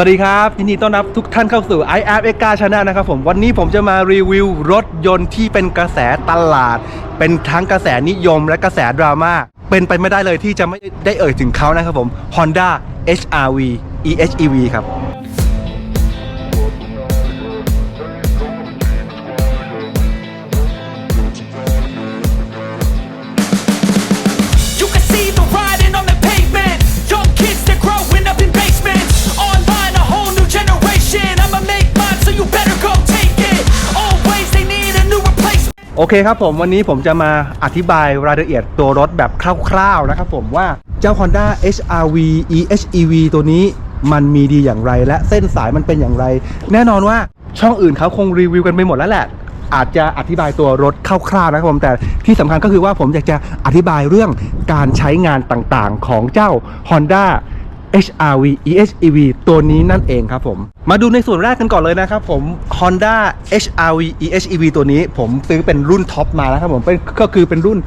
วัสดีครับยินดีต้อนรับทุกท่านเข้าสู่ i r x ช Channel นะครับผมวันนี้ผมจะมารีวิวรถยนต์ที่เป็นกระแสตลาด เป็นทั้งกระแสนิยมและกระแสดราม่าเป็นไปไม่ได้เลยที่จะไม่ได้เอ่ยถึงเขานะครับผม Honda HRV EHEV ครับ โอเคครับผมวันนี้ผมจะมาอธิบายรายละเอียดตัวรถแบบคร่าวๆนะครับผมว่าเจ้า Honda HRV EHEV ตัวนี้มันมีดีอย่างไร และเส้นสายมันเป็นอย่างไร แน่นอนว่าช่องอื่นเขาคงรีวิวกันไปหมดแล้วแหละ อาจจะอธิบายตัวรถคร่าวๆนะครับผมแต่ที่สำคัญก็คือว่าผมอยากจะอธิบายเรื่องการใช้งานต่างๆ ของเจ้า Honda HRV EHEV ตัวนี้นั่นเองครับผม มาดูในส่วนแรกกันก่อนเลยนะครับผม Honda HRV EHEV ตัวนี้ผมซื้อเป็นรุ่นท็อปมานะครับผมเป็นก็คือเป็นรุ่น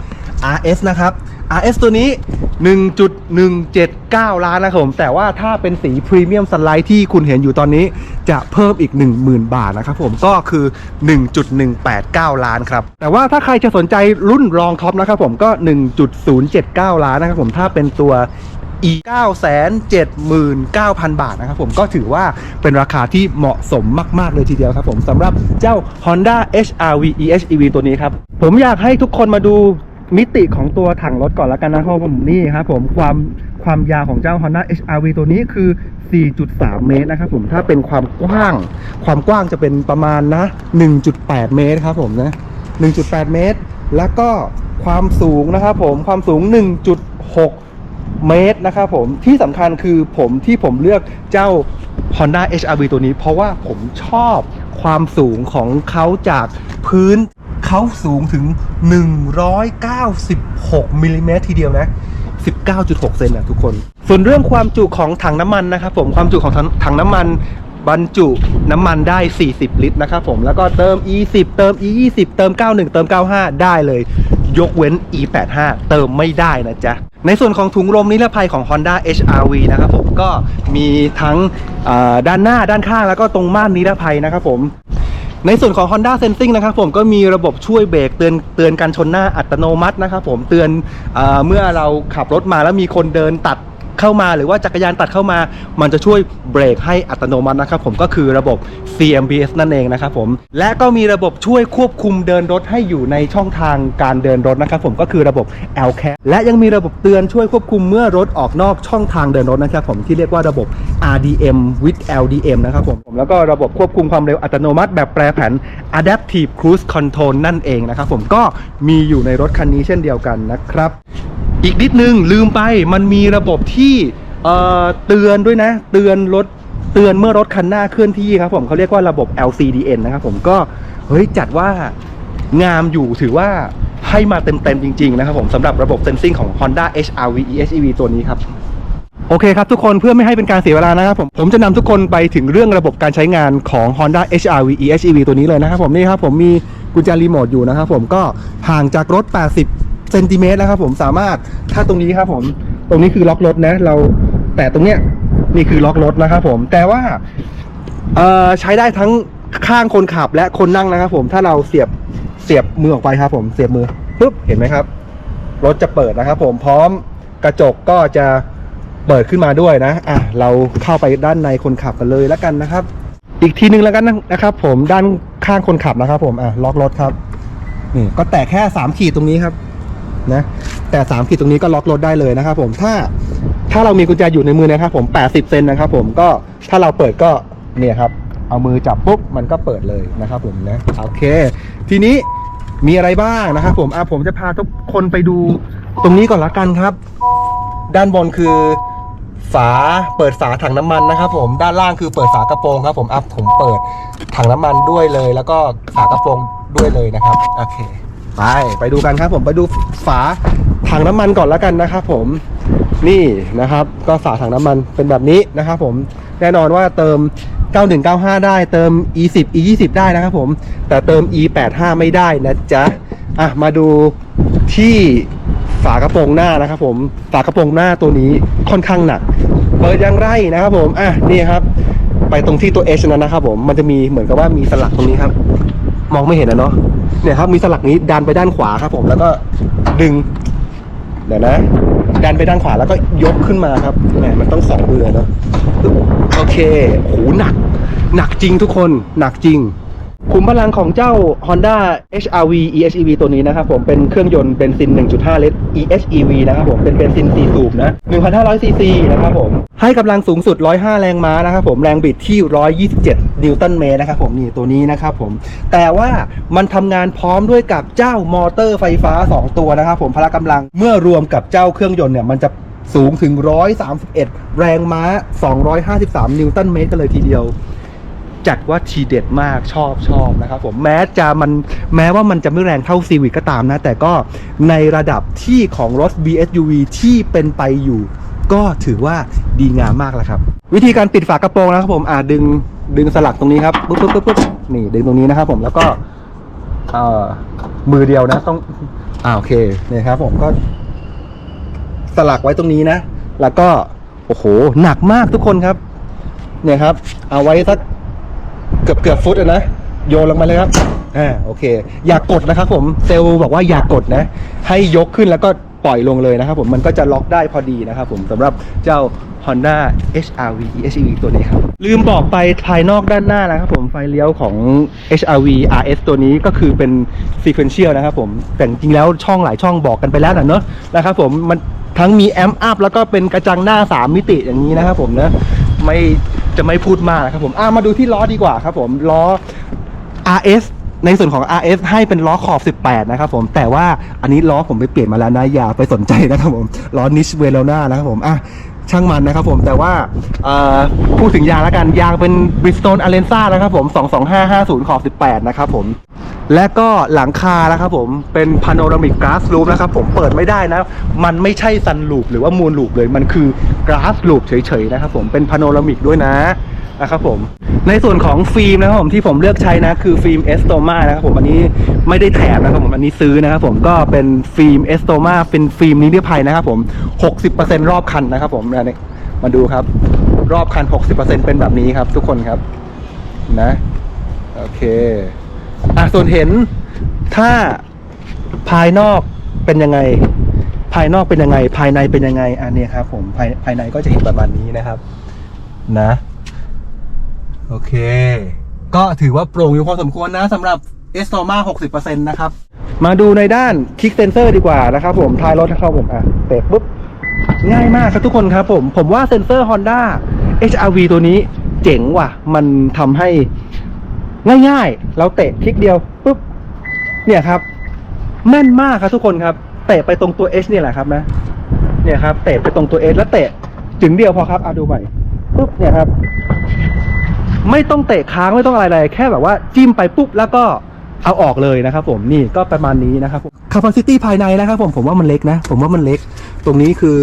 RS นะครับ RS ตัวนี้ 1.179 ล้านนะครับผม แต่ว่าถ้าเป็นสีพรีเมียมสไลด์ที่คุณเห็นอยู่ตอนนี้จะเพิ่มอีก 10,000 บาทนะครับผมก็คือ 1.189 ล้านครับ แต่ว่าถ้าใครจะสนใจรุ่นรองท็อปนะครับผมก็ 1.079 ล้านนะครับผมถ้าเป็นตัว อีก 979,000 บาทนะครับผมก็ถือว่าเป็นราคาที่เหมาะสมมาก ๆ เลยทีเดียวครับผมสำหรับเจ้า Honda HRV EHEV ตัวนี้ครับผมอยากให้ทุกคนมาดูมิติของตัวถังรถก่อนละกันนะครับผมนี่ครับผมความความยาวของเจ้า Honda HRV ตัวนี้คือ 4.3 เมตรนะครับผมถ้าเป็นความกว้าง ความกว้างจะเป็นประมาณนะ 1.8 เมตรครับผมนะ 1.8 เมตร แล้วก็ความสูงนะครับผมความสูง 1.6 เมตรนะครับผมที่สำคัญคือผมที่ผมเลือกเจ้า Honda HRV ตัวนี้ เพราะว่าผมชอบความสูงของเขาจากพื้นเขาสูงถึง 196มิลลิเมตรทีเดียวนะ 19.6 เซนนะทุกคน ส่วนเรื่องความจุของถังน้ำมันนะครับผมความจุของถังถังน้ำมัน บรรจุน้ำมันได้ 40 ลิตรนะครับผมแล้วก็เติม E10 เติม E20 เติม 91 เติม 95 ได้เลย ยกเว้น E85 เติมไม่ได้นะจ๊ะ ในส่วนของถุงลมนิรภัยของ Honda HRV นะครับผมก็มีทั้งด้านหน้าด้านข้างแล้วก็ตรงม่านนิรภัยนะครับผมในส่วนของ Honda Sensing นะครับผมก็มีระบบช่วยเบรกเตือนเตือนการชนหน้าอัตโนมัตินะครับผมเตือนเอเมื่อเราขับรถมาแล้วมีคนเดินตัด เข้ามาหรือว่าจักรยานตัดเข้ามา มันจะช่วยเบรกให้อัตโนมัตินะครับผมก็คือระบบ CMBS นั่นเองนะครับผมและก็มีระบบช่วยควบคุมเดินรถให้อยู่ในช่องทางการเดินรถนะครับผมก็คือระบบ l c a และยังมีระบบเตือนช่วยควบคุมเมื่อรถออกนอกช่องทางเดินรถนะครับผมที่เรียกว่าระบบ RDM with LDM นะครับผมแล้วก็ระบบควบคุมความเร็วอัตโนมัติแบบแปรผัน Adaptive Cruise Control นั่นเองนะครับผมก็มีอยู่ในรถคันนี้เช่นเดียวกันนะครับ อีกนิดนึงลืมไปมันมีระบบที่เเตือนด้วยนะ เตือนรถเตือนเมื่อรถคันหน้าเคลื่อนที่ครับผมเขาเรียกว่าระบบ LCDN นะครับผมก็เฮ้ยจัดว่างามอยู่ถือว่าให้มาเต็มๆจริง ๆ นะครับผมสำหรับระบบเซนซิงของ Honda HRV EHEV ตัวนี้ครับโอเคครับทุกคนเพื่อไม่ให้เป็นการเสียเวลานะครับผมผมจะนำทุกคนไปถึงเรื่องระบบการใช้งานของ Honda HRV EHEV ตัวนี้เลยนะครับผมนี่ครับผมมีกุญแจรีโมทอยู่นะครับผมก็ห่างจากรถ 80 เซนติเมตรนะครับผมสามารถถ้าตรงนี้ครับผมตรงนี้คือล็อกรถนะ เราแต่ตรงเนี้ยนี่คือล็อกรถนะครับผมแต่ว่าเอ่อใช้ได้ทั้งข้างคนขับและคนนั่งนะครับผมถ้าเราเสียบเสียบมือออกไปครับผมเสียบมือปุ๊บเห็นไหมครับ รถจะเปิดนะครับผมพร้อมกระจกก็จะเปิดขึ้นมาด้วยนะอะเราเข้าไปด้านในคนขับกันเลยแล้วกันนะครับ อีกทีนึงแล้วกันนะครับ ผมด้านข้างคนขับนะครับ ผมอะล็อกรถครับนี่ก็แตะแค่สามขีดตรงนี้ครับ นะแต่สามขีดตรงนี้ก็ล็อกรถได้เลยนะครับผมถ้าถ้าเรามีกุญแจอยู่ในมือนะครับผม80เซนนะครับผมก็ถ้าเราเปิดก็เนี่ยครับเอามือจับปุ๊บมันก็เปิดเลยนะครับผมนะโอเค ทีนี้มีอะไรบ้างนะครับผมอะผมจะพาทุกคนไปดูตรงนี้ก่อนละกันครับ ด้านบนคือฝาเปิดฝาถังน้ำมันนะครับผมด้านล่างคือเปิดฝากระโปรงครับผมอัพผมเปิดถังน้ำมันด้วยเลย แล้วก็ฝากระโปรงด้วยเลยนะครับโอเค ไปไปดูกันครับผมไปดูฝาถังน้ำมันก่อนแล้วกันนะครับผมนี่นะครับ ก็ฝาถังน้ำมันเป็นแบบนี้นะครับผมแน่นอนว่าเติม 9195 ได้เติม E10 E20 ได้นะครับผมแต่เติม E85 ไม่ได้นะจ๊ะอะมาดูที่ฝากระโปรงหน้านะครับผมฝากระโปรงหน้าตัวนี้ค่อนข้างหนัก เปิดย่างไรนะครับผมอะนี่ครับไปตรงที่ตัว H นั้นนะครับผมมันจะมีเหมือนกับว่ามีสลักตรงนี้ครับ มองไม่เห็นนะเนาะ เนี่ยครับมีสลักนี้ดันไปด้านขวาครับ ผมแล้วก็ดึงเดี๋ยวนะดันไปด้านขวาแล้วก็ยกขึ้นมาครับแหมมันต้องสองมือเนาะโอเคโหหนัก หนักจริงทุกคนหนักจริง ขุมพลังของเจ้า Honda HRV EHEV ตัวนี้นะครับผมเป็นเครื่องยนต์เบนซิน 1.5 ลิตร EHEV นะครับผมเป็นเบนซิน 4 สูบนะ 1,500 ซีซีนะครับผม ให้กำลังสูงสุด 105 แรงม้านะครับผมแรงบิดที่ 127 นิวตันเมตรนะครับผมนี่ตัวนี้นะครับผม แต่ว่ามันทำงานพร้อมด้วยกับเจ้ามอเตอร์ไฟฟ้า 2 ตัวนะครับผมพละกำลังเมื่อรวมกับเจ้าเครื่องยนต์เนี่ยมันจะสูงถึง 131 แรงม้า 253 นิวตันเมตรกันเลยทีเดียว จัดว่าทีเด็ดมากชอบชอบนะครับผมแม้จะมันแม้ว่ามันจะไม่แรงเท่าซีวิ c ก็ตามนะ แต่ก็ในระดับที่ของรถ BSUV ที่เป็นไปอยู่ ก็ถือว่าดีงามมากแล้วครับ วิธีการปิดฝากระโปรงนะครับผมอ่าดึงดึงสลักตรงนี้ครับปุ๊บปุ๊บปุ๊บปุ๊บนี่ดึงตรงนี้นะครับผมแล้วก็เอ่อมือเดียวนะต้องอ่าโอเคเนี่ยครับ ผมก็ สลักไว้ตรงนี้นะ แล้วก็โอ้โหหนักมากทุกคนครับ เนี่ยครับ เอาไว้สัก กือบเกือบฟุตอะนะ โยนลงมาเลยครับ อ่า โอเค อย่ากกดนะครับผม เซลล์บอกว่าอย่ากกดนะ ให้ยกขึ้นแล้วก็ปล่อยลงเลยนะครับผม มันก็จะล็อกได้พอดีนะครับผมสำหรับเจ้า Honda HRV EHEV ตัวนี้ครับ ลืมบอกไปภายนอกด้านหน้านะครับผม ไฟเลี้ยวของ HRV RS ตัวนี้ก็คือเป็น sequential นะครับผม แต่จริงแล้วช่องหลายช่องบอกกันไปแล้วนะเนอะนะครับผม มันทั้งมีแอมป์อัพแล้วก็เป็นกระจังหน้า 3 มิติอย่างนี้นะครับผมนะ ไม่ จะไม่พูดมากนะครับผมอ่ามาดูที่ล้อดีกว่าครับผมล้อ RS ในส่วนของ RS ให้เป็นล้อขอบ 18 นะครับผม แต่ว่าอันนี้ล้อผมไปเปลี่ยนมาแล้วนะ อย่าไปสนใจนะครับผม ล้อนิชเวโ o นานะครับผม อะ ช่างมันนะครับผมแต่ว่าพูดถึงยางแล้วกันยางเป็น Bridgestone Alenza นะครับผม 22550 ขอบ 18 นะครับผม และก็หลังคานะครับผมเป็นพาโนรามิกกราสลูปนะครับผมเปิดไม่ได้นะ มันไม่ใช่ซันลูปหรือว่ามูลลูปเลยมันคือกราสลูปเฉยๆนะครับผมเป็นพาโนรามิกด้วยนะ นะครับผมในส่วนของฟิล์มนะครับผมที่ผมเลือกใช้นะคือฟิล์มเอสโตมานะครับผมอันนี้ไม่ได้แถมนะครับผมอันนี้ซื้อนะครับผมก็เป็นฟิล์มเอสโตมาเป็นฟิล์มนิรภัยนะครับผม 60%รอบคันนะครับผมนี่มาดูครับ รอบคัน 60%เป็นแบบนี้ครับ ทุกคนครับนะโอเคอะส่วนเห็นถ้าภายนอกเป็นยังไง ภายนอกเป็นยังไง ภายในเป็นยังไงอันนี้ครับผมภายภายในก็จะเห็นประมาณนี้นะครับ นะ โอเค ก็ถือว่าโปร่งอยู่พอสมควรนะสำหรับ e s t o m a 60%นะครับ มาดูในด้านคลิกเซนเซอร์ดีกว่านะครับผมท้ายรถนะครับผมอะเตะปุ๊บ ง่ายมากครับทุกคนครับผมผมว่าเซนเซอร์ Honda HRV ตัวนี้เจ๋งว่ะ มันทำให้ง่ายๆ เราเตะคลิกเดียวปุ๊บ เนี่ยครับ แม่นมากครับทุกคนครับ เตะไปตรงตัว H เนี่ยแหละครับนะ เนี่ยครับ เตะไปตรงตัว H แล้วเตะจึงเดียวพอครับอะดูใหม่ปุ๊บเนี่ยครับ ไม่ต้องเตะค้างไม่ต้องอะไรเลยแค่แบบว่าจิ้มไปปุ๊บแล้วก็เอาออกเลยนะครับผมนี่ก็ประมาณนี้นะครับผม capacity ภายในนะครับผมผมว่ามันเล็กนะ ผมว่ามันเล็ก ตรงนี้คือ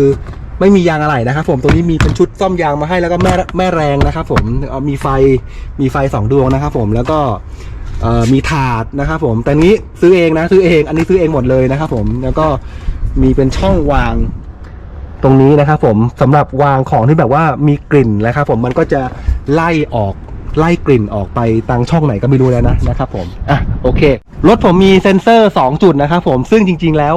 ไม่มียางอะไรนะครับผมตรงนี้มีเป็นชุดซ่อมยางมาให้แล้วก็แม่แม่แรงนะครับผมมีไฟมีไฟสองดวงนะครับผมแล้วก็มีถาดนะครับผมแต่นี้ซื้อเองนะซื้อเองอันนี้ซื้อเองหมดเลยนะครับผมแล้วก็มีเป็นช่องวางตรงนี้นะครับผมสำหรับวางของที่แบบว่ามีกลิ่นนะครับผมมันก็จะไล่ออก ไล่กลิ่นออกไปทางช่องไหนก็ไม่รู้แล้วนะนะครับผมอะโอเค รถผมมีเซ็นเซอร์ 2 จุดนะครับผมซึ่งจริง ๆแล้ว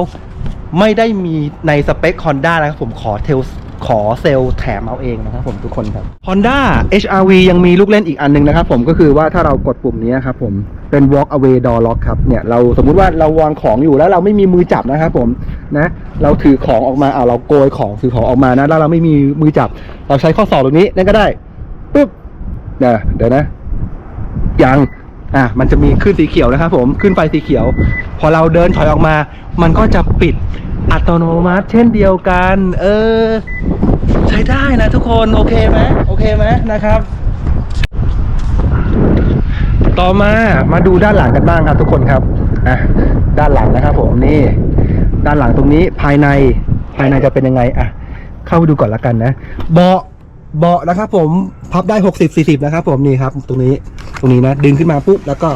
ไม่ได้มีในสเปค Honda นะครับผมขอเทลขอเซลล์แถมเอาเองนะครับผมทุกคนครับ Honda HRV ยังมีลูกเล่นอีกอันหนึงนะครับผมก็คือว่าถ้าเรากดปุ่มนี้ครับผมเป็น walk away door lock ครับเนี่ยเราสมมุติว่าเราวางของอยู่แล้วเราไม่มีมือจับนะครับผมนะเราถือของออกมาเอาเราโกยของถือของออกมานะแล้วเราไม่มีมือจับ เราใช้ข้อศอกตรงนี้นั่นก็ได้ปุ๊บ เดี๋ยวเดี๋ยวนะยังอะมันจะมีขึ้นสีเขียวนะครับผมขึ้นไฟสีเขียว พอเราเดินถอยออกมา มันก็จะปิดอัตโนมัติ เช่นเดียวกัน เออ ใช้ได้นะทุกคนโอเคไหมโอเคไหมนะครับ ต่อมามาดูด้านหลังกันบ้างครับ ทุกคนครับอะด้านหลังนะครับ ผมนี่ ด้านหลังตรงนี้ภายในภายในจะเป็นยังไงอะเข้าไปดูก่อนละกันนะ เบาะ เบาะนะครับผมพับได้หกสิบสี่สิบนะครับผมนี่ครับตรงนี้ตรงนี้นะดึงขึ้นมาปุ๊บแล้วก็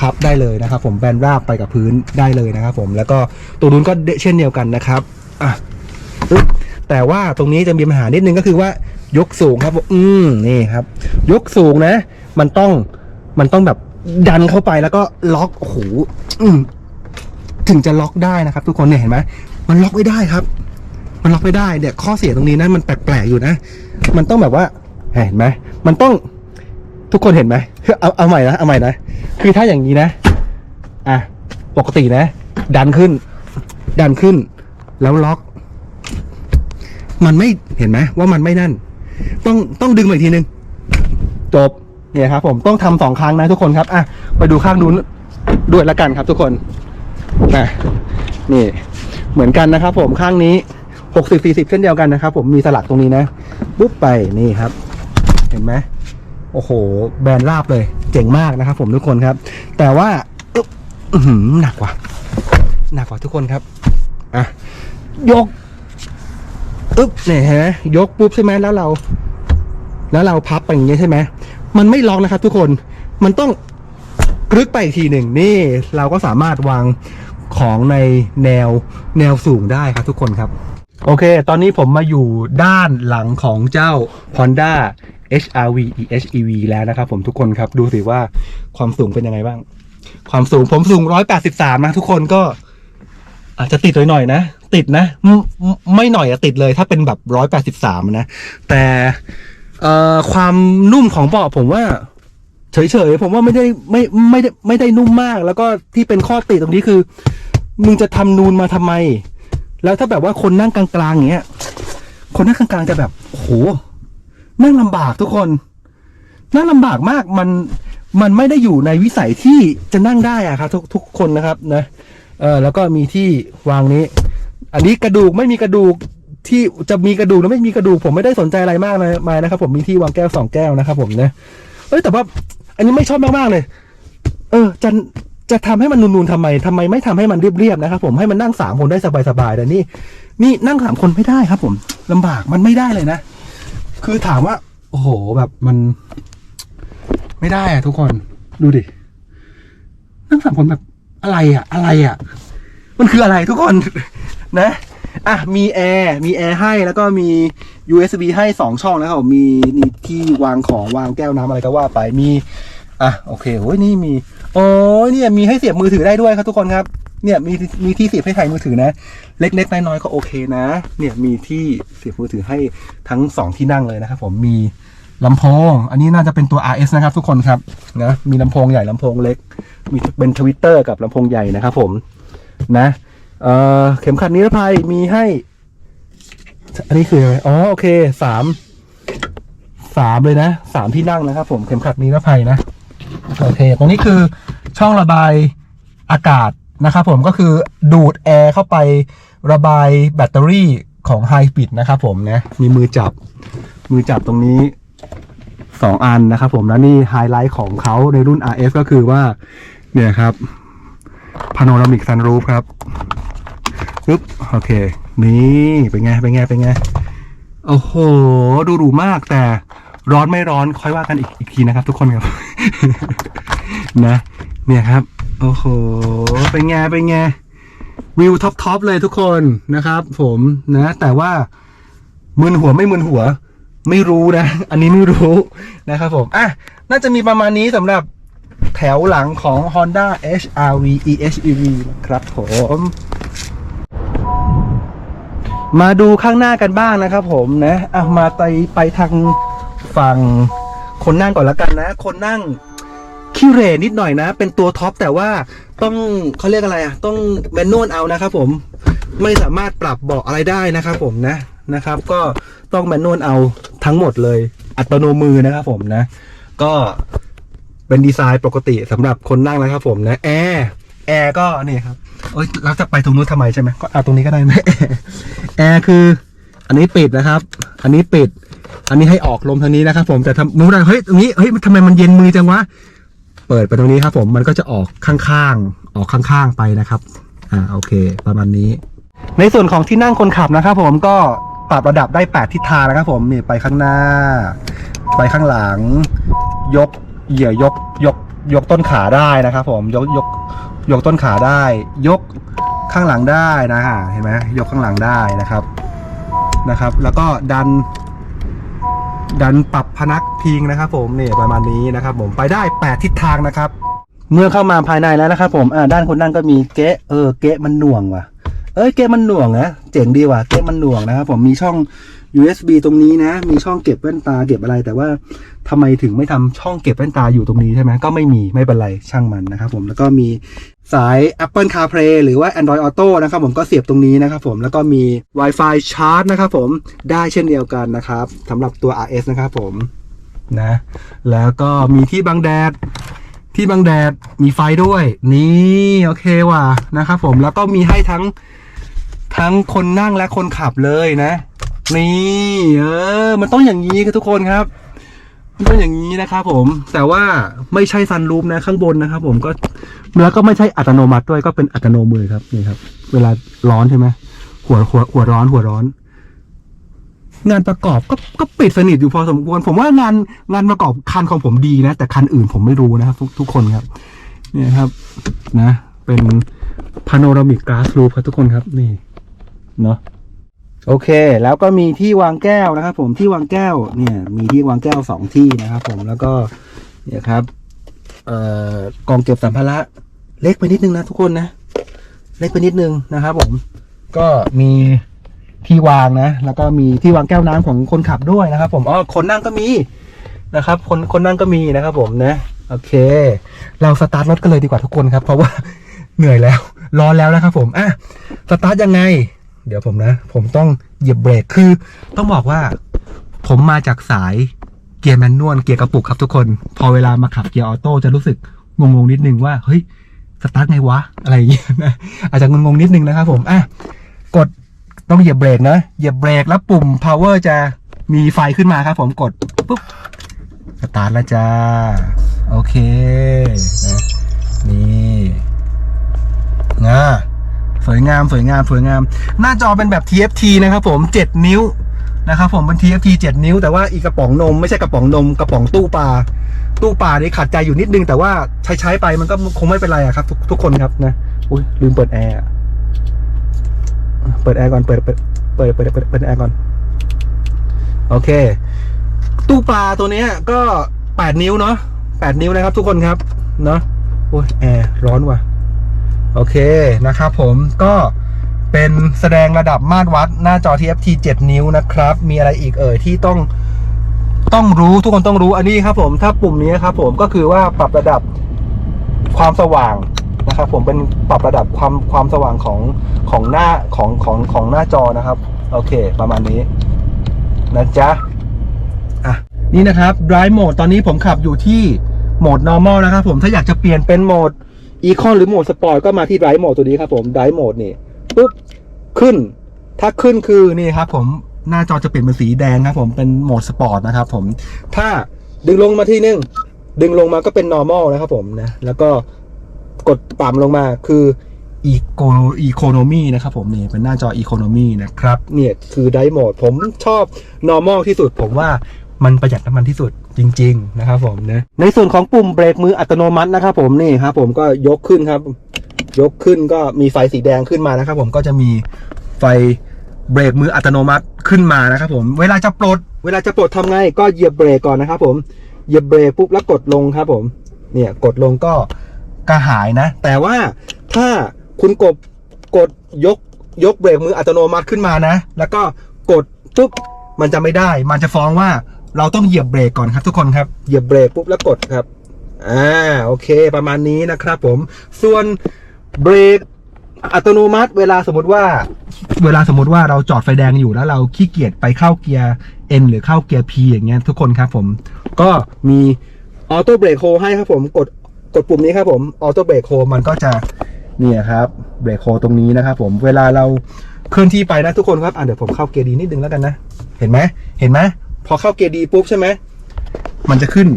พับได้เลยนะครับ ผมแบนราบไปกับพื้นได้เลยนะครับผมแล้วก็ตัวนู้นก็เช่นเดียวกันนะครับอะปึ๊บแต่ว่าตรงนี้จะมีปัญหานิดนึงก็คือว่ายกสูงครับผมอืมนี่ครับ ยกสูงนะ มันต้องมันต้องแบบดันเข้าไปแล้วก็ล็อกโอ้โหอืมถึงจะล็อกได้นะครับ ทุกคนเนี่ยเห็นไหมมันล็อกไม่ได้ครับ มันล็อกไม่ได้เนี่ยข้อเสียตรงนี้นะมันแปลกๆอยู่นะ มันต้องแบบว่าเห็นไหมมันต้องทุกคนเห็นไหมเอาเอาใหม่นะเอาใหม่นะคือถ้าอย่างนี้นะ อะปกตินะ ดันขึ้น ดันขึ้น แล้วล็อก มันไม่เห็นไหมว่ามันไม่นั่น ต้องต้องดึงอีกทีนึงจบเนี่ยครับ ผมต้องทำสองครั้งนะทุกคนครับอะไปดูข้างนู้นด้วยละกันครับ ทุกคนนะนี่ เหมือนกันนะครับ ผมข้างนี้หกสิบสี่สิบเช่นเดียวกันนะครับ ผมมีสลักตรงนี้นะ ปุ๊บไปนี่ครับ เห็นไหมโอ้โห แบนราบเลย เจ๋งมากนะครับ ผมทุกคนครับ แต่ว่าอึ๊บหนักกว่า หนักกว่าทุกคนครับอะยกอึ๊บเนี่ยเห็นไหมยกปุ๊บใช่ไหมแล้วเรา แล้วเราพับไปอย่างเงี้ยใช่ไหมมันไม่ล็อกนะครับ ทุกคนมันต้องกรึกไปอีกทีหนึ่งนี่เราก็สามารถวางของในแนวแนวสูงได้ครับทุกคนครับ โอเค ตอนนี้ผมมาอยู่ด้านหลังของเจ้า Honda HRV EHEV แล้วนะครับผมทุกคนครับดูสิว่าความสูงเป็นยังไงบ้าง ความสูงผมสูง 183 นะทุกคนก็ อาจจะติดหน่อยๆนะ ติดนะไม่ไม่หน่อยอะติดเลย ถ้าเป็นแบบ 183 นะ แต่ความนุ่มของเบาะผมว่าเฉยๆผมว่าไม่ได้ไม่ไม่ได้ไม่ได้นุ่มมาก แล้วก็ที่เป็นข้อติตรงนี้คือ มึงจะทำนูนมาทำไม แล้วถ้าแบบว่าคนนั่งกลางๆอย่างเงี้ย คนนั่งกลางๆจะแบบโอ้โหนั่งลำบากทุกคน นั่งลำบากมากมันมันไม่ได้อยู่ในวิสัยที่จะนั่งได้อะครับทุกทุกคนนะครับนะเออแล้วก็มีที่วางนี้ อันนี้กระดูกไม่มีกระดูกที่จะมีกระดูกหรือไม่มีกระดูกผมไม่ได้สนใจอะไรมากเลยมานะครับ ผมมีที่วางแก้วสองแก้วนะครับผมนะเอ้ยแต่ว่า อันนี้ไม่ชอบมากๆเลย เออจะ จะทำให้มันนูนๆทำไมทำไมไม่ทำให้มันเรียบๆนะครับผมให้มันนั่งสามคนได้สบายๆแต่นี่นี่นั่งสามคนไม่ได้ครับ ผมลำบากมันไม่ได้เลยนะ คือถามว่า โอ้โหแบบมัน ไม่ได้อะทุกคนดูดินั่งสามคนแบบอะไรอะอะไรอะมันคืออะไรทุกคนนะอะมีแอร์มีแอร์ให้แล้วก็มี USB ให้สองช่องนะครับผมมีนี่ที่วางของวางแก้วน้ำอะไรก็ว่าไปมี อะโอเคโอ้ยนี่มีโอ้ยเนี่ยมีให้เสียบมือถือได้ด้วยครับทุกคนครับ เนี่ยมีมีที่เสียบให้ถ่ายมือถือนะ เล็กๆน้อยๆก็โอเคนะ เนี่ยมีที่เสียบมือถือให้ทั้งสองที่นั่งเลยนะครับผมมีลำโพง อันนี้น่าจะเป็นตัว RS นะครับ ทุกคนครับนะมีลำโพงใหญ่ลำโพงเล็ก มีเป็นทวิตเตอร์กับลำโพงใหญ่นะครับผมนะเอ่อเข็มขัดนิรภัยมีให้ อันนี้คืออะไรอ๋อโอเคสามสามเลยนะสามที่นั่งนะครับผมเข็มขัดนิรภัยนะ โอเค ตรงนี้คือช่องระบายอากาศนะครับผมก็คือดูดแอร์เข้าไประบายแบตเตอรี่ของไฮบริดนะครับผมนะมีมือจับ มือจับตรงนี้สองอันนะครับผมแล้วนี่ไฮไลท์ของเขาในรุ่น RS ก็คือว่า เนี่ยครับ Panoramic Sunroof ครับปึ๊บโอเค นี่เป็นไงเป็นไงเป็นไงโอ้โห ดูหรูมากแต่ ร้อนไม่ร้อนค่อยว่ากันอีกอีกทีนะครับ ทุกคนครับ นะ เนี่ยครับ โอ้โห เป็นไงเป็นไงวิวท็อปทอปเลยทุกคนนะครับ ผมนะ แต่ว่ามึนหัวไม่มึนหัว ไม่รู้นะ อันนี้ไม่รู้นะครับผมอะน่าจะมีประมาณนี้สำหรับแถวหลังของ Honda HRV EHEV นะครับผมมาดูข้างหน้ากันบ้างนะครับผมนะอะมาไปไปทาง ฝั่งคนนั่งก่อนละกันนะ คนนั่งขี้เร่นิดหน่อยนะ เป็นตัวท็อปแต่ว่าต้องเขาเรียกอะไรอะ ต้องแมนนวลเอานะครับผมไม่สามารถปรับเบาะอะไรได้นะครับผมนะนะครับ ก็ต้องแมนนวลเอาทั้งหมดเลย อัตโนมือนะครับผมนะ ก็เป็นดีไซน์ปกติสำหรับคนนั่งนะครับผมนะแอร์แอร์ก็นี่ครับเอ้ยเราจะไปตรงนู้นทำไมใช่ไหมก็เอาตรงนี้ก็ได้ไหมแอร์คือ อันนี้ปิดนะครับ อันนี้ปิด อันนี้ให้ออกลมทางนี้นะครับผมแต่ทำนู้นเฮ้ยตรงนี้เฮ้ยทำไมมันเย็นมือจังวะเปิดไปตรงนี้ครับผมมันก็จะออกข้างๆออกข้างๆไปนะครับ อ่าโอเค ประมาณนี้ ในส่วนของที่นั่งคนขับนะครับผมก็ปรับระดับได้ 8 ทิศทางนะครับผมนี่ไปข้างหน้า ไปข้างหลัง ยกเหยียยกยกยกต้นขาได้นะครับผมยกยกยกต้นขาได้ ยกข้างหลังได้นะฮะเห็นไหมยกข้างหลังได้นะครับนะครับ แล้วก็ดัน ดันปรับพนักพิงนะครับ ผมนี่ประมาณนี้นะครับ ผมไปได้ 8 ทิศทางนะครับ เมื่อเข้ามาภายในแล้วนะครับ ผมอ่าด้านคนนั่งก็มีเก๊ะเออเก๊ะมันหน่วงว่ะเอ้ยเก๊ะมันหน่วงนะเจ๋งดีว่ะเก๊ะมันหน่วงนะครับ ผมมีช่อง USB ตรงนี้นะ มีช่องเก็บแว่นตาเก็บอะไร แต่ว่าทำไมถึงไม่ทำช่องเก็บแว่นตาอยู่ตรงนี้ใช่ไหมก็ไม่มีไม่เป็นไรช่างมันนะครับผมแล้วก็มีสาย Apple CarPlay หรือว่า Android Auto นะครับผมก็เสียบตรงนี้นะครับผมแล้วก็มี Wi-Fi ชาร์จนะครับผมได้เช่นเดียวกันนะครับสำหรับตัว RS นะครับผมนะแล้วก็มีที่บังแดดที่บังแดดมีไฟด้วย นี่โอเคว่ะนะครับผมแล้วก็มีให้ทั้งทั้งคนนั่งและคนขับเลยนะ นี่เออ มันต้องอย่างนี้ครับทุกคนครับ มันต้องอย่างนี้นะครับผม แต่ว่าไม่ใช่ซันรูปนะข้างบนนะครับผมก็แล้วก็ไม่ใช่อัตโนมัติด้วยก็เป็นอัตโนมือครับนี่ครับ เวลาร้อนใช่ไหมหัวหัวหัวร้อนหัวร้อน งานประกอบก็ก็ปิดสนิทอยู่พอสมควร ผมว่างานงานประกอบคันของผมดีนะ แต่คันอื่นผมไม่รู้นะครับทุกทุกคนครับ เนี่ยครับ นะ เป็นพาโนรามิกก a าส o ู f ครับทุกคนครับ นี่ เนาะ โอเค แล้วก็มีที่วางแก้วนะครับ ผมที่วางแก้วเนี่ยมีที่วางแก้วสองที่นะครับ ผมแล้วก็เนี่ยครับเอ่อกองเก็บสัมภาระเล็กไปนิดนึงนะทุกคนนะ เล็กไปนิดนึงนะครับ ผมก็มีที่วางนะ แล้วก็มีที่วางแก้วน้ำของคนขับด้วยนะครับ ผมอ๋อคนนั่งก็มีนะครับ คนคนนั่งก็มีนะครับ ผมนะโอเค เราสตาร์ทรถกันเลยดีกว่าทุกคนครับ เพราะว่าเหนื่อยแล้ว ร้อนแล้วนะครับ ผมอะสตาร์ทยังไง เดี๋ยวผมนะ ผมต้องเหยียบเบรกคือ ต้องบอกว่า ผมมาจากสายเกียร์แมนนวลเกียร์กระปุกครับทุกคน พอเวลามาขับเกียร์ออโต้จะรู้สึกงงๆนิดนึงว่าเฮ้ยสตาร์ทไงวะ อะไรอย่างเงี้ยนะอาจจะงงๆนิดนึงนะครับผมอะกดต้องเหยียบเบรกนะเหยียบเบรกแล้วปุ่ม power จะมีไฟขึ้นมาครับผมกดปุ๊บสตาร์ทแล้วจ้า โอเคนะนี่นะ สวยงามสวยงามสวยงาม หน้าจอเป็นแบบ TFT นะครับผม 7 นิ้วนะครับผมเป็น TFT 7 นิ้ว แต่ว่าอีกระป๋องนมไม่ใช่กระป๋องนมกระป๋องตู้ปลาตู้ปลานี่ขัดใจอยู่นิดนึง แต่ว่าใช้ใช้ไปมันก็คงไม่เป็นไรอะครับ ทุกทุกคนครับนะอุ้ยลืมเปิดแอร์เปิดแอร์ก่อนเปิดเปิดเปิดเปิดเปิดเปิดแอร์ก่อนโอเค ตู้ปลาตัวนี้ก็ 8 นิ้วเนาะ8 นิ้วนะครับ ทุกคนครับเนาะโอ้ยแอร์ร้อนว่ะ โอเคนะครับผมก็เป็นแสดงระดับมาตรวัดหน้าจอ TFT 7 นิ้วนะครับ มีอะไรอีกเอ่ยที่ต้องต้องรู้ทุกคนต้องรู้อันนี้ครับผมถ้าปุ่มนี้ครับผมก็คือว่าปรับระดับความสว่างนะครับผมเป็นปรับระดับความความสว่างของของหน้าของของของหน้าจอนะครับ โอเค ประมาณนี้ นะจ๊ะอะนี่นะครับ Drive Mode ตอนนี้ผมขับอยู่ที่โหมด normal นะครับผมถ้าอยากจะเปลี่ยนเป็นโหมด อีคอนหรือโหมดสปอร์ตก็มาที่ไดร์โหมดตัวนี้ครับผมไดร์โหมดนี่ปุ๊บขึ้น ถ้าขึ้นคือนี่ครับผมหน้าจอจะเปลี่ยนเป็นสีแดงครับผมเป็นโหมดสปอร์ตนะครับผมถ้าดึงลงมาที่นึงดึงลงมาก็เป็น normal นะครับผมนะแล้วก็กดต่ำลงมาคือ eco economy นะครับผมนี่เป็นหน้าจอ economy นะครับเนี่ยคือไดโหมดผมชอบ normal ที่สุดผมว่า มันประหยัดน้ำมันที่สุดจริง ๆ นะครับผมนะในส่วนของปุ่มเบรกมืออัตโนมัตินะครับผมนี่ครับผมก็ยกขึ้นครับ ยกขึ้นก็มีไฟสีแดงขึ้นมานะครับผมก็จะมีไฟเบรกมืออัตโนมัติขึ้นมานะครับผมเวลาจะปลด เวลาจะปลดทำไง ก็เหยียบเบรกก่อนนะครับผมเหยียบเบรกปุ๊บแล้วกดลงครับผมเนี่ยกดลงก็กระหายนะ แต่ว่าถ้าคุณกดกดยกยกเบรกมืออัตโนมัติขึ้นมานะ แล้วก็กดปุ๊บมันจะไม่ได้ มันจะฟ้องว่า เราต้องเหยียบเบรกก่อนครับทุกคนครับ เหยียบเบรกปุ๊บแล้วกดครับ อ่า โอเค ประมาณนี้นะครับผม ส่วนเบรกอัตโนมัติ เวลาสมมติว่า เวลาสมมติว่าเราจอดไฟแดงอยู่แล้วเราขี้เกียจไปเข้าเกียร์ N หรือเข้าเกียร์ P อย่างเงี้ยทุกคนครับผม ก็มีออโต้เบรกโฮให้ครับผม กด กดปุ่มนี้ครับผม ออโต้เบรกโฮมันก็จะ เนี่ยครับ เบรกโฮตรงนี้นะครับผม เวลาเราเคลื่อนที่ไปนะทุกคนครับ อะเดี๋ยวผมเข้าเกียร์ดีนิดนึงแล้วกันนะ เห็นไหมเห็นไหม พอเข้าเกียร์ดีปุ๊บใช่ไหมมันจะขึ้น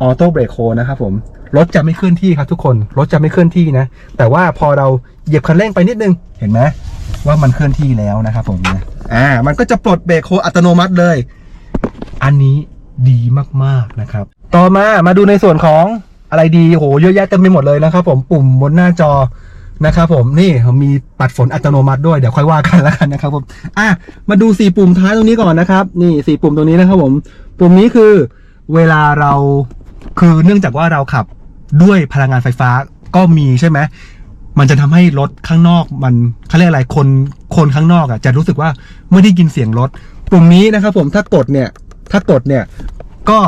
ออโต้เบรกโฮนะครับผมรถจะไม่เคลื่อนที่ครับทุกคนรถจะไม่เคลื่อนที่นะ แต่ว่าพอเราเหยียบคันเร่งไปนิดนึงเห็นไหมว่ามันเคลื่อนที่แล้วนะครับผมนะอ่า มันก็จะปลดเบรกโฮอัตโนมัติเลย อันนี้ดีมากๆนะครับ ต่อมามาดูในส่วนของอะไรดีโหเยอะแยะเต็มไปหมดเลยนะครับผมปุ่มบนหน้าจอ นะครับผมนี่มีปัดฝนอัตโนมัติด้วยเดี๋ยวค่อยว่ากันแล้วกันนะครับผมอะมาดูสี่ปุ่มท้ายตรงนี้ก่อนนะครับ นี่สี่ปุ่มตรงนี้นะครับผม ปุ่มนี้คือเวลาเราคือเนื่องจากว่าเราขับด้วยพลังงานไฟฟ้าก็มีใช่ไหมมันจะทำให้รถข้างนอกมันเขาเรียกอะไรคนคนข้างนอกอะจะรู้สึกว่าไม่ได้ยินเสียงรถปุ่มนี้นะครับผมถ้ากดเนี่ยถ้ากดเนี่ยก็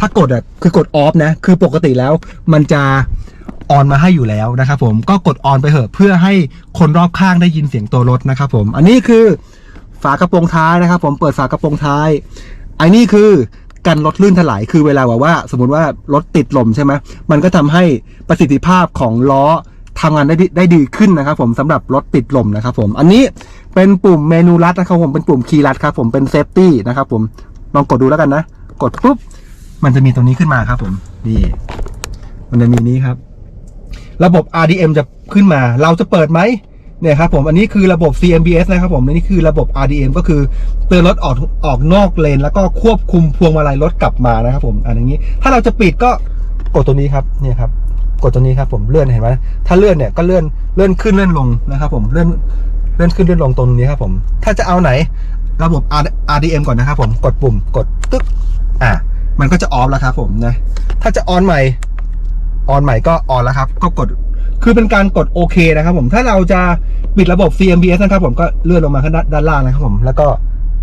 ถ้ากดอะคือกดออฟนะ คือปกติแล้วมันจะ ออนมาให้อยู่แล้วนะครับผมก็กดออนไปเถอะเพื่อให้คนรอบข้างได้ยินเสียงตัวรถนะครับผมอันนี้คือฝากระโปรงท้ายนะครับ ผมเปิดฝากระโปรงท้ายอันนี้คือกันรถลื่นถลายคือเวลาแบบว่า สมมติว่ารถติดลมใช่ไหมมันก็ทำให้ประสิทธิภาพของล้อทำงานได้ดีได้ดีขึ้นนะครับ ผมสำหรับรถติดลมนะครับ ผมอันนี้เป็นปุ่มเมนูลัดนะครับผมเป็นปุ่มคีย์ลัดครับผมเป็นเซฟตี้นะครับผมลองกดดูแล้วกันนะ กดปุ๊บมันจะมีตรงนี้ขึ้นมาครับ ผมนี่มันจะมีนี้ครับ ระบบ RDM จะขึ้นมา เราจะเปิดไหมเนี่ยครับผมอันนี้คือระบบ CMBS นะครับผมอันนี้คือระบบ RDM ก็คือเตือนรถออกออกนอกเลน แล้วก็ควบคุมพวงมาลัยรถกลับมานะครับผมอันอย่างนี้ ถ้าเราจะปิดก็กดตัวนี้ครับเนี่ยครับกดตัวนี้ครับผมเลื่อนเห็นไหมถ้าเลื่อนเนี่ยก็เลื่อนเลื่อนขึ้นเลื่อนลงนะครับผมเลื่อนเลื่อนขึ้นเลื่อนลงตรงนี้ครับผม ถ้าจะเอาไหนระบบ RDM ก่อนนะครับผมกดปุ่มกดตึ๊กอะมันก็จะออฟแล้วครับผมนะถ้าจะออนใหม่ ออนใหม่ก็ออนแล้วครับ ก็กดคือเป็นการกดโอเคนะครับผมถ้าเราจะปิดระบบ CMBS นะครับผมก็เลื่อนลงมาข้างด้านล่างนะครับผมแล้วก็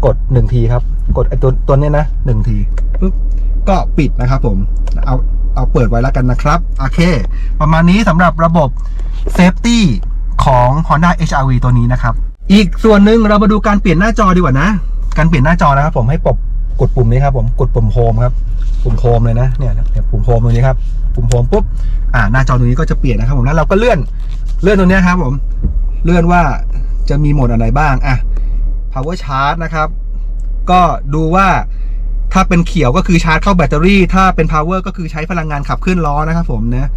กดหนึ่งทีครับ กดไอตัวตัวนี้นะหนึ่งทีปุ๊บก็ปิดนะครับผมเอาเอาเปิดไว้แล้วกันนะครับ โอเค ประมาณนี้สำหรับระบบ Safety ของ Honda HRV ตัวนี้นะครับ อีกส่วนหนึ่งเรามาดูการเปลี่ยนหน้าจอดีกว่านะ การเปลี่ยนหน้าจอนะครับผมให้ปบ กดปุ่มนี้ครับผมกดปุ่มโฮมครับปุ่มโฮมเลยนะเนี่ยเนี่ยปุ่มโฮมตรงนี้ครับปุ่มโฮมปุ๊บอ่าหน้าจอตรงนี้ก็จะเปลี่ยนนะครับผมแล้วเราก็เลื่อนเลื่อนตรงนี้ครับผมเลื่อนว่าจะมีโหมดอะไรบ้างอะ power charge นะครับ ก็ดูว่าถ้าเป็นเขียวก็คือชาร์จเข้าแบตเตอรี่ ถ้าเป็น power ก็คือใช้พลังงานขับเคลื่อนล้อนะครับผมนะ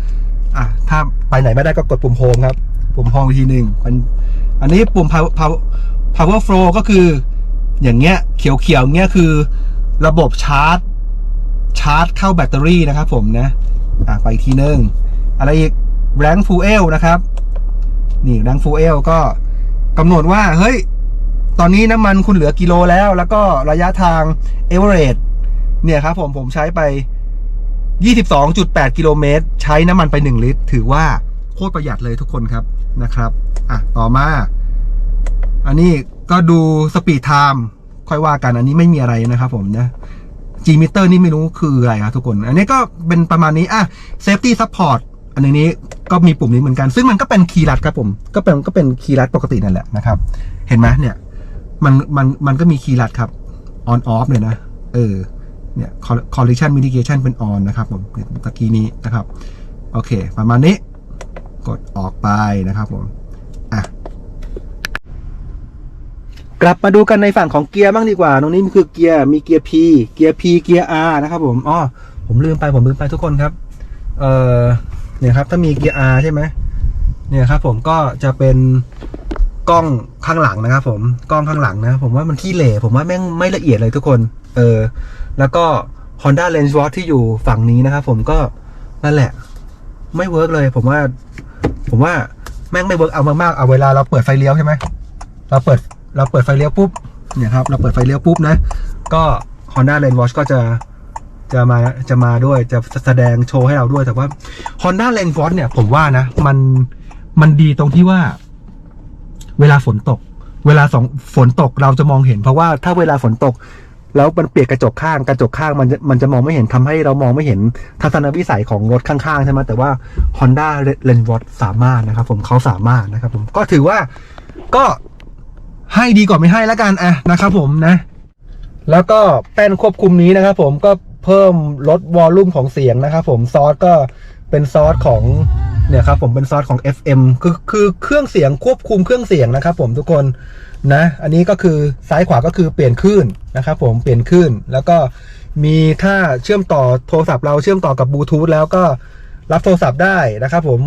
อะถ้าไปไหนไม่ได้ก็กดปุ่มโฮมครับ ปุ่มโฮมอีกทีหนึ่งมันอันนี้ปุ่ม power power power flow ก็คืออย่างเงี้ยเขียวเขียวๆเงี้ยคือ ระบบชาร์จ ชาร์จเข้าแบตเตอรี่นะครับผมนะ อะไปอีกทีหนึ่งอะไรอีกแรงฟูเอลนะครับ นี่แรงฟูเอลก็กำหนดว่า เฮ้ย ตอนนี้น้ำมันคุณเหลือกิโลแล้ว แล้วก็ระยะทางเอเวอเรจเนี่ยครับผมผมใช้ไป 22.8 กิโลเมตร ใช้น้ำมันไป 1 ลิตร ถือว่าโคตรประหยัดเลยทุกคนครับนะครับ อะ ต่อมา อันนี้ก็ดูสปีดไทม์ ค่อยว่ากันอันนี้ไม่มีอะไรนะครับผมนะ G meter นี่ไม่รู้คืออะไรครับทุกคน อันนี้ก็เป็นประมาณนี้อะ safety support อันนี้ก็มีปุ่มนี้เหมือนกัน ซึ่งมันก็เป็นคีย์ลัดครับผม ก็เป็นก็เป็นคีย์ลัดปกตินั่นแหละนะครับ เห็นไหมเนี่ยมันมันมันก็มีคีย์ลัดครับ on off เลยนะ เออเนี่ย collision mitigation เป็น on นนะครับผมเนี่ยตะกี้นี้นะครับ โอเค ประมาณนี้ กดออกไปนะครับผม อะ กลับมาดูกันในฝั่งของเกียร์บ้างดีกว่า ตรงนี้คือเกียร์มีเกียร์ P เกียร์ P เกียร์ R นะครับผมอ๋อผมลืมไปผมลืมไปทุกคนครับ เอ่อเนี่ยครับถ้ามีเกียร์ R ใช่ไหมเนี่ยครับผมก็จะเป็นกล้องข้างหลังนะครับ ผมกล้องข้างหลังนะ ผมว่ามันขี้เหร่ผมว่าแม่งไม่ละเอียดเลยทุกคน เออ แล้วก็ Honda Range Watch ที่อยู่ฝั่งนี้นะครับผมก็นั่นแหละ ไม่เวิร์กเลย ผมว่า ผมว่าแม่งไม่เวิร์กเอามากๆเอาเวลาเราเปิดไฟเลี้ยวใช่ไหมเราเปิด เราเปิดไฟเลี้ยวปุ๊บเนี่ยครับเราเปิดไฟเลี้ยวปุ๊บนะ ก็ Honda Lane Watch ก็จะจะมาจะมาด้วยจะแสดงโชว์ให้เราด้วยแต่ว่า Honda Lane Watch เนี่ยผมว่านะ มันมันดีตรงที่ว่า เวลาฝนตก เวลาสองฝนตกเราจะมองเห็น เพราะว่าถ้าเวลาฝนตก แล้วมันเปียกกระจกข้างกระจกข้างมันจะมันจะมองไม่เห็นทำให้เรามองไม่เห็นทัศนวิสัยของรถข้างๆใช่ไหมแต่ว่า Honda l a n d w a t สามารถนะครับ ผมเขาสามารถนะครับ ผมก็ถือว่าก็ ให้ดีกว่าไม่ให้แล้วกันอะนะครับผมนะ แล้วก็แป้นควบคุมนี้นะครับผมก็เพิ่มลดวอลลุ่มของเสียงนะครับผมซอสก็เป็นซอสของเนี่ยครับผมเป็นซอสของ FM คือคือเครื่องเสียงควบคุมเครื่องเสียงนะครับผมทุกคนนะ อันนี้ก็คือซ้ายขวาก็คือเปลี่ยนคลื่นนะครับผมเปลี่ยนคลื่น แล้วก็มีถ้าเชื่อมต่อโทรศัพท์เราเชื่อมต่อกับบลูทูธแล้วก็รับโทรศัพท์ได้นะครับผม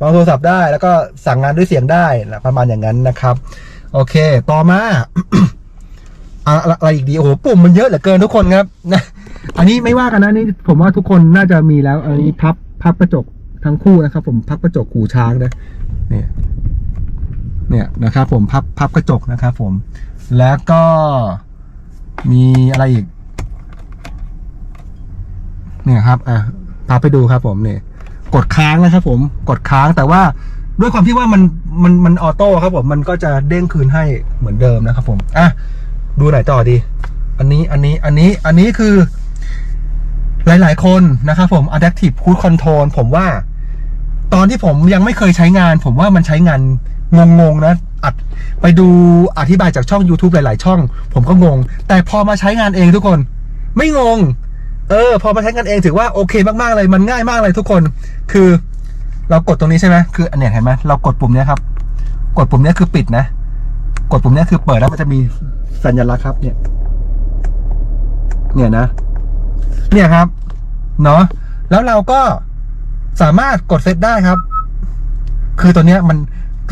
วางโทรศัพท์ได้แล้วก็สั่งงานด้วยเสียงได้นะประมาณอย่างนั้นนะครับ โอเค ต่อมาอะไรอีกดีโอ้โหปุ่มมันเยอะเหลือเกินทุกคนครับนะอันนี้ไม่ว่ากันนะนี่ผมว่าทุกคนน่าจะมีแล้ว อันนี้พับพับกระจกทั้งคู่นะครับ ผมพับกระจกหูช้างนะเนี่ยเนี่ยนะครับผมพับพับกระจกนะครับผม แล้วก็มีอะไรอีก เนี่ยครับ อะพาไปดูครับผมเนี่ย กดค้างนะครับผม กดค้างแต่ว่า ด้วยความที่ว่ามันมันมันออโต้ครับผมมันก็จะเด้งคืนให้เหมือนเดิมนะครับผมอะดูไหนต่อดี อันนี้อันนี้อันนี้อันนี้คือ หลาย ๆ คนนะครับผม adaptive cruise control ผมว่า ตอนที่ผมยังไม่เคยใช้งาน ผมว่ามันใช้งานงง ๆ นะ อัดไปดูอธิบายจากช่อง YouTube หลาย ๆ ช่อง ผมก็งง แต่พอมาใช้งานเองทุกคน ไม่งง เออ พอมาใช้งานเองถือว่าโอเคมาก ๆ เลยมันง่ายมากเลยทุกคน คือ เรากดตรงนี้ใช่ไหมคืออันเนี้ยเห็นไหมเรากดปุ่มเนี้ยครับ กดปุ่มเนี้ยคือปิดนะ กดปุ่มเนี้ยคือเปิดแล้วมันจะมีสัญลักษณ์ครับเนี่ย เนี่ยนะ เนี่ยครับ เนาะแล้วเราก็สามารถกดเซตได้ครับ คือตัวเนี้ยมัน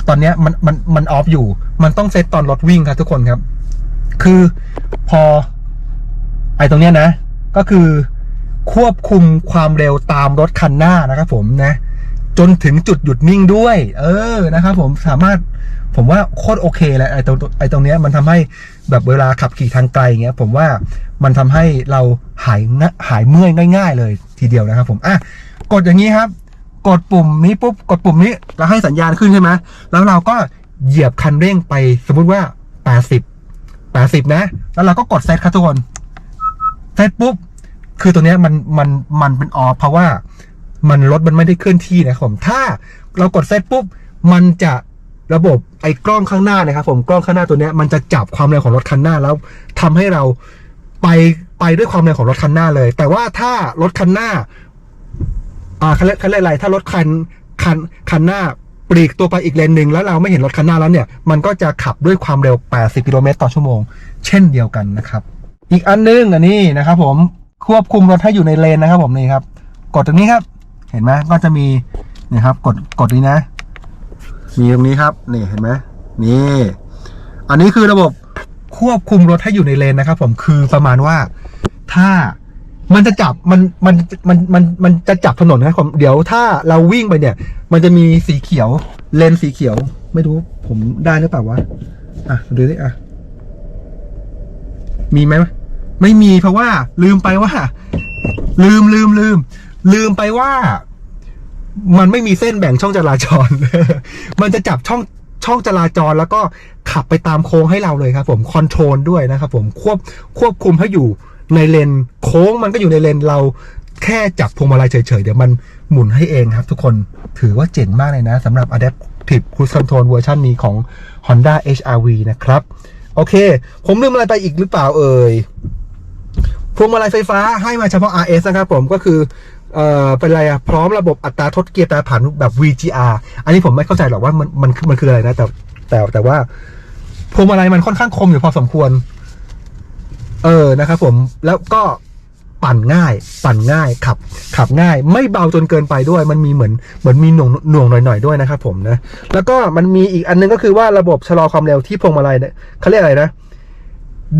ตอนเนี้ยมันมันมันออฟอยู่ มันต้องเซตตอนรถวิ่งครับทุกคนครับ คือพอ ไอตรงเนี้ยนะ ก็คือควบคุมความเร็วตามรถคันหน้านะครับผมนะ จนถึงจุดหยุดนิ่งด้วย เออนะครับผมสามารถผมว่าโคตรโอเคเลยไอ้ตรงไอ้ตรงเนี้ยมันทำให้แบบเวลาขับขี่ทางไกลอย่างเงี้ย ผมว่ามันทำให้เราหายหายเมื่อยง่าย ๆ เลยทีเดียวนะครับ ผมอะกดอย่างนี้ครับ กดปุ่มนี้ปุ๊บกดปุ่มนี้แล้วให้สัญญาณขึ้นใช่ไหมแล้วเราก็เหยียบคันเร่งไปสมมุติว่า 80 80 นะ แล้วเราก็กดเซตครับทุกคนเซตปุ๊บคือตัวเนี้ยมันมันมันเป็นออฟเพราะว่า มันรถมันไม่ได้เคลื่อนที่นะครับผมถ้าเรากดเซตปุ๊บมันจะระบบไอ้กล้องข้างหน้านะครับผมกล้องข้างหน้าตัวนี้มันจะจับความเร็วของรถคันหน้าแล้วทำให้เราไปไปด้วยความเร็วของรถคันหน้าเลย แต่ว่าถ้ารถคันหน้าอ่าคันเรียกคันเรียกอะไรถ้ารถคันคันคันหน้าปลีกตัวไปอีกเลนหนึ่งแล้วเราไม่เห็นรถคันหน้าแล้วเนี่ย มันก็จะขับด้วยความเร็ว 80 กิโลเมตรต่อชั่วโมง เช่นเดียวกันนะครับ อีกอันนึงอันนี้นะครับผมควบคุมรถให้อยู่ในเลนนะครับผมนี่ครับ กดตรงนี้ครับ เห็นไหมก็จะมีนี่ครับ กดกดนี้นะ มีตรงนี้ครับนี่เห็นไหมนี่ อันนี้คือระบบควบคุมรถให้อยู่ในเลนนะครับ ผมคือประมาณว่าถ้ามันจะจับมันมันมันมันมันจะจับถนนนะครับผมเดี๋ยวถ้าเราวิ่งไปเนี่ย มันจะมีสีเขียว เลนสีเขียว ไม่รู้ผมได้หรือเปล่าวะอะดูดิอะมีไหมไม่มีเพราะว่าลืมไปว่า ลืมลืมลืม ลืมไปว่ามันไม่มีเส้นแบ่งช่องจราจร มันจะจับช่องช่องจราจรแล้วก็ขับไปตามโค้งให้เราเลยครับผมคอนโทรลด้วยนะครับผมควบควบคุมให้อยู่ในเลนโค้งมันก็อยู่ในเลนเราแค่จับพวงมาลัยเฉยๆ เดี๋ยวมันหมุนให้เองครับทุกคนถือว่าเจ๋งมากเลยนะสำหรับ Adaptive Cruise Control เวอร์ชันนี้ของ Honda HRV นะครับ โอเค ผมลืมอะไรไปอีกหรือเปล่าเอ่ยพวงมาลัยไฟฟ้าให้มาเฉพาะ RS นะครับผมก็คือ เอ่อเป็นอะไรอะพร้อมระบบอัตราทดเกียร์แปรผันแบบ VGR อันนี้ผมไม่เข้าใจหรอกว่ามันมันคือมันคืออะไรนะ แต่แต่แต่ว่าพวงมาลัยมันค่อนข้างคมอยู่พอสมควร เออนะครับผมแล้วก็ปั่นง่าย ปั่นง่ายขับ ขับง่าย ไม่เบาจนเกินไปด้วย มันมีเหมือนเหมือนมีหน่วงหน่วงหน่อยๆด้วยนะครับผมนะแล้วก็มันมีอีกอันนึงก็คือว่าระบบชะลอความเร็วที่พวงมาลัยเนี่ยเขาเรียกอะไรนะ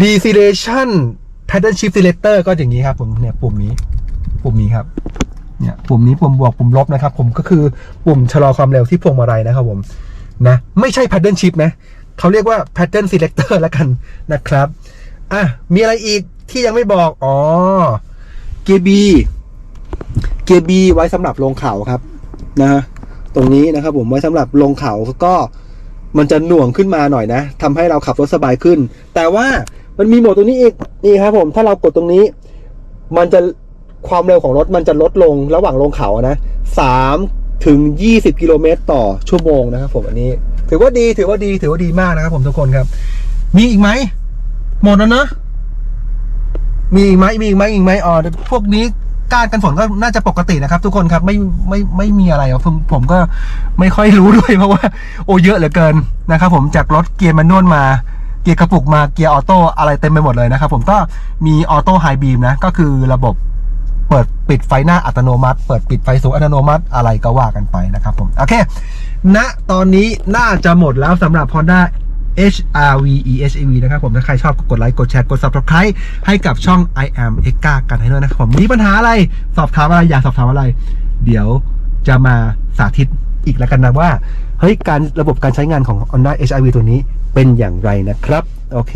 deceleration pattern shift selector ก็อย่างนี้ครับผมเนี่ยปุ่มนี้ ปุ่มนี้ครับเนี่ยปุ่มนี้ปุ่มบวกปุ่มลบนะครับ ผมก็คือปุ่มชะลอความเร็วที่พวงมาลัยนะครับผมนะไม่ใช่ pattern shift นะเขาเรียกว่า pattern selector แล้วกันนะครับอะมีอะไรอีกที่ยังไม่บอก อ๋อ เกียร์ B เกียร์ B ไว้สำหรับลงเขาครับนะตรงนี้นะครับผมไว้สำหรับลงเขาก็มันจะหน่วงขึ้นมาหน่อยนะทำให้เราขับรถสบายขึ้น แต่ว่ามันมีโหมดตรงนี้อีกนี่ครับผมถ้าเรากดตรงนี้ มันจะ ความเร็วของรถมันจะลดลงระหว่างลงเขานะสามถึงยี่สิบกิโลเมตรต่อชั่วโมงนะครับผมอันนี้ ถือว่าดีถือว่าดีถือว่าดีมากนะครับ ผมทุกคนครับ มีอีกไหมหมดแล้วนะ มีอีกไหมมีอีกไหมอีกไหมอ๋อพวกนี้การกันฝนก็น่าจะปกตินะครับ ทุกคนครับไม่ไม่ไม่มีอะไรผมผมก็ไม่ค่อยรู้ด้วยเพราะว่า โอ้เยอะเหลือเกินนะครับ ผมจากรถเกียร์แมนนวลมาเกียร์กระปุกมาเกียร์ออโต้อะไรเต็มไปหมดเลยนะครับ ผมก็มีออโต้ไฮบีมนะก็คือระบบ ปิดปิดไฟหน้าอัตโนมัติ เปิดปิดไฟสูงอัตโนมัติอะไรก็ว่ากันไปนะครับผมโอเคณตอนนี้น่าจะหมดแล้วสำหรับ Honda HRV EHEV นะครับผม ถ้าใครชอบกดไลค์ กดแชร์ กด subscribe ให้กับช่อง I am e x a กันให้ด้วยนะครับผม มีปัญหาอะไร สอบถามอะไร อยากสอบถามอะไร เดี๋ยวจะมาสาธิตอีกแล้วกันนะว่า เฮ้ย การระบบการใช้งานของ Honda HRV ตัวนี้เป็นอย่างไรนะครับ โอเค